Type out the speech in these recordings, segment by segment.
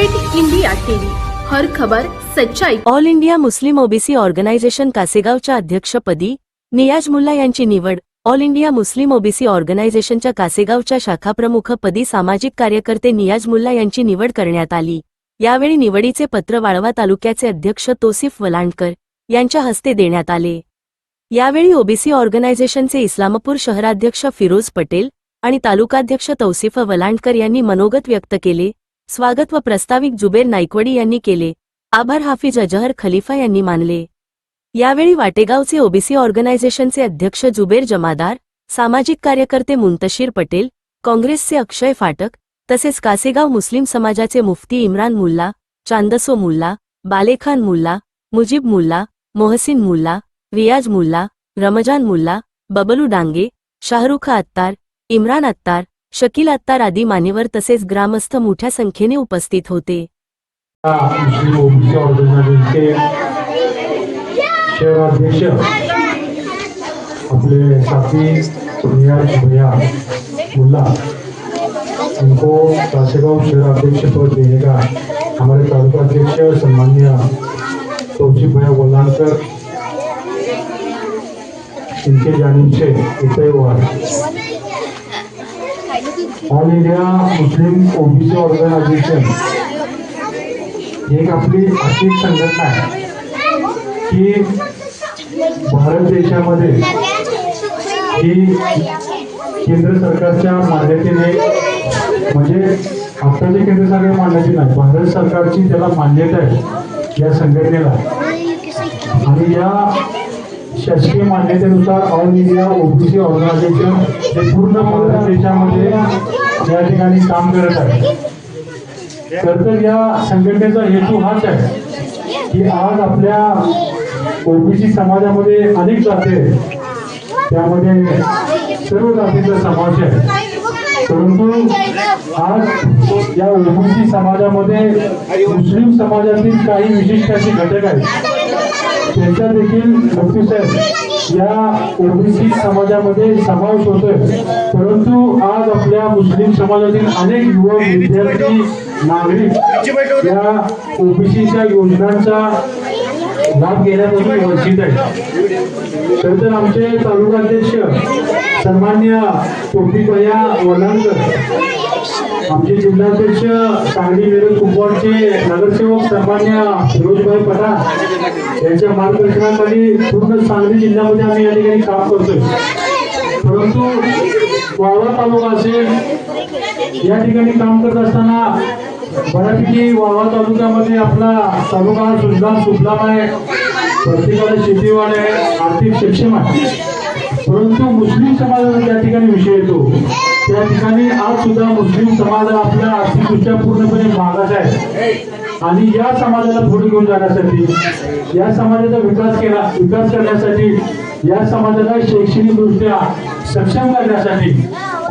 Great India TV. हर खबर सच्चाई. All India Muslim OBC organisation कासेगावच्या अध्यक्षपदी नियाज मुल्ला यांची निवड. ऑल इंडिया मुस्लिम ओबीसी ऑर्गनायझेशनच्या कासेगावच्या शाखाप्रमुखपदी सामाजिक कार्यकर्ते नियाज मुल्ला यांची निवड करण्यात आली. यावेळी निवडीचे पत्र वाळवा तालुक्याचे अध्यक्ष तोसिफ वलांडकर यांच्या हस्ते देण्यात आले. यावेळी ओबीसी ऑर्गनायझेशनचे इस्लामपूर शहराध्यक्ष फिरोज पटेल आणि तालुकाध्यक्ष तौसिफ वलांडकर यांनी मनोगत व्यक्त केले. स्वागत व प्रस्ताविक जुबेर नायकवडी यांनी केले. आभार हाफिज अजहर खलिफा यांनी मानले. यावेळी वाटेगावचे ओबीसी ऑर्गनायझेशनचे अध्यक्ष जुबेर जमादार सामाजिक कार्यकर्ते मुंतशीर पटेल काँग्रेसचे अक्षय फाटक तसेच कासेगाव मुस्लिम समाजाचे मुफ्ती इम्रान मुल्ला चांदसो मुल्ला बालेखान मुल्ला मुजीब मुल्ला मोहसिन मुल्ला रियाज मुल्ला रमजान मुल्ला बबलू डांगे शाहरुख अत्तार इम्रान अत्तार शकील अत्तार आदी मान्यवर तसेच ग्रामस्थ मोठ्या संख्येने उपस्थित होते. मुस्लिम शहराध्यक्ष. अपने साथी नियाज भैया मुल्ला. उनको कासेगांव शहर अध्यक्ष पद देने का? हमारे तालुका अध्यक्ष सम्मान्य तौसीफ भैया गोलानकर इनके जानिब से तय हुआ है all India Muslim OBC organisation. ही एक आपली अशी संघटना आहे की भारत देशामध्ये ही केंद्र सरकारच्या मान्यतेने म्हणजे आत्ताच्या केंद्र सरकार मान्यते नाही भारत सरकारची त्याला मान्यता आहे या संघटनेला आणि या शासकीय मान्यतेनुसार ऑल इंडिया ओबीसी ऑर्गनायझेशन हे पूर्ण भारत देशामध्ये या ठिकाणी काम करत आहे. तर तर या संघटनेचा हेतू हाच आहे की आज आपल्या ओबीसी समाजामध्ये अनेक जाते. त्यामध्ये सर्व जातीचा समावेश आहे. परंतु आज या ओबीसी समाजामध्ये मुस्लिम समाजातील काही विशिष्ट असे घटक आहेत. त्यांचा देखील मुफ्ती साहेब या ओबीसी समाजामध्ये समावेश होतोय. परंतु आज आपल्या मुस्लिम समाजातील अनेक युवक विद्यार्थी नागरिक या ओबीसीच्या योजनांचा लाभ घेण्यापासून वंचित आहे. तर आमचे तालुकाध्यक्ष सन्मान्य टोपीभया वलांकर आमचे जिल्हाध्यक्ष सांगली मिरज कुपवाडचे नगरसेवक सन्मान्य फिरोजभाई पठाण यांच्या मार्गदर्शनाखाली पूर्ण सांगली जिल्ह्यामध्ये आम्ही या ठिकाणी काम करतोय. परंतु वाळवा तालुका असेल या ठिकाणी काम करत असताना बऱ्यापैकी वाळवा तालुक्यामध्ये आपला तालुका हा सुजलाम सुफलाम आहे. प्रत्येकाला शेतीवाड आहे आर्थिक सक्षम आहे. परंतु मुस्लिम समाजाचा त्या ठिकाणी विषय येतो. त्या ठिकाणी आज सुद्धा मुस्लिम समाज आपल्या आर्थिकदृष्ट्या पूर्णपणे मागास आहे. आणि या समाजाला पुढे घेऊन जाण्यासाठी या समाजाचा विकास केला विकास करण्यासाठी या समाजाला शैक्षणिकदृष्ट्या सक्षम करण्यासाठी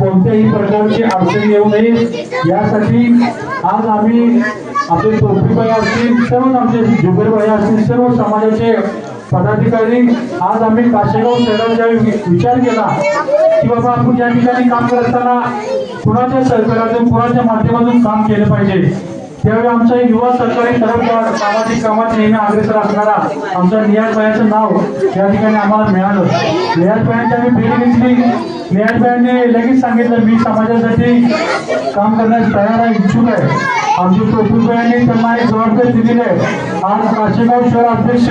कोणत्याही प्रकारची अडचण येऊ नये. यासाठी आज आम्ही आपले टोपीबाई असतील सर्व आमचे जुबेरबाई असतील सर्व समाजाचे पदाधिकारी आज आम्ही काशेगाव शहरात विचार केला की बाबा आपण या ठिकाणी काम करत असताना कुणाच्या सरकारातून कुणाच्या माध्यमातून काम केलं पाहिजे? त्यावेळी आमचा एक युवा सरकारी तरफदार सामाजिक कामात नेहमी अग्रेसर असणारा आमच्या नियाज नाव या ठिकाणी आम्हाला मिळालं. नियाज आम्ही भेट घेतली. नियाज लगेच सांगितलं मी समाजासाठी काम करण्यास तयार आहे इच्छुक आहे. आमचे टोपीबाईंनी त्यांना एक जबाबदारी दिलेली आहे. आज काशेगाव शहर अध्यक्ष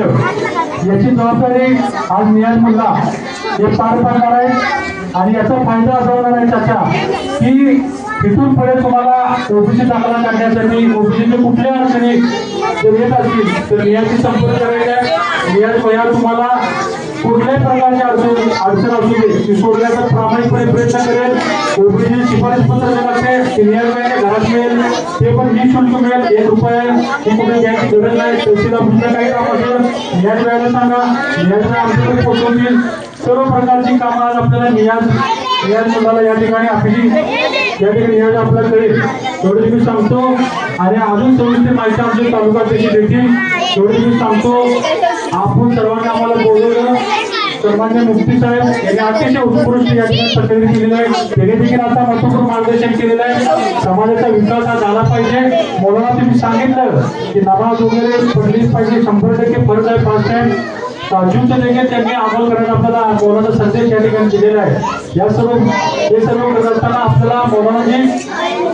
याची जबाबदारी आज नियाज मुल्ला हे पार पाडणार आहे. आणि याचा फायदा असा होणार आहे त्याचा की इथून पुढे तुम्हाला ओबीसी दाखला काढण्यासाठी ओबीसीचे कुठल्या अडचणी जर येत असतील तर नियाची संपर्क करायचा नियाज तुम्हाला कुठल्याही प्रकारची अडचण अडचण असू दे ती सोडण्याचा प्रामाणिकपणे प्रयत्न करेल. ओबीसी शिफारस पत्र जे लागते ते नियाज घरात मिळेल ते पण निशुल्क मिळेल एक रुपये ही कुठे घ्यायची गरज नाही तहसील ऑफिसला काही काम असेल नियाज भैयाला सांगा नियाज भैया आमच्याकडे पोहोचवतील. सर्व प्रकारची कामं आज आपल्याला नियाज नियाज मुलाला या ठिकाणी आपली या ठिकाणी नियाज आपल्याला कळेल तेवढं मी सांगतो. आणि अजून सविस्तर माहिती आमच्या तालुका अध्यक्ष देतील. मी सांगतो. आपण सर्वांना आम्हाला बोलवलं. सन्मान्य मुक्ती साहेब यांनी अतिशय उत्कृष्ट या ठिकाणी प्रतिनिधी केलेलं आहे. त्यांनी देखील आता महत्त्वपूर्ण मार्गदर्शन केलेलं आहे. समाजाचा विकास हा झाला पाहिजे. मुलांना तुम्ही सांगितलं की नमाज वगैरे पडलीच पाहिजे. शंभर टक्के फरक आहे पाच टाइम ताजूचं देखील त्यांनी अंमल करण्याचा आपल्याला मौलाना संदेश या ठिकाणी दिलेला आहे. या सर्व हे सर्व करत असताना आपल्याला मौलानाजी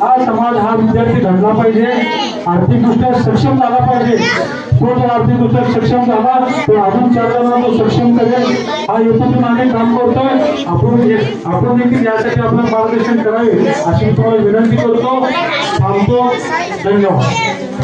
हा समाज हा विद्यार्थी घडला पाहिजे. आर्थिकदृष्ट्या सक्षम झाला पाहिजे. तो जर आर्थिकदृष्ट्या सक्षम झाला तर अजून चार तो सक्षम करेल. हा हेतूतून आम्ही काम करतोय. आपण आपण देखील यासाठी आपलं मार्गदर्शन करावे अशी तुम्हाला विनंती करतो. थांबतो. धन्यवाद.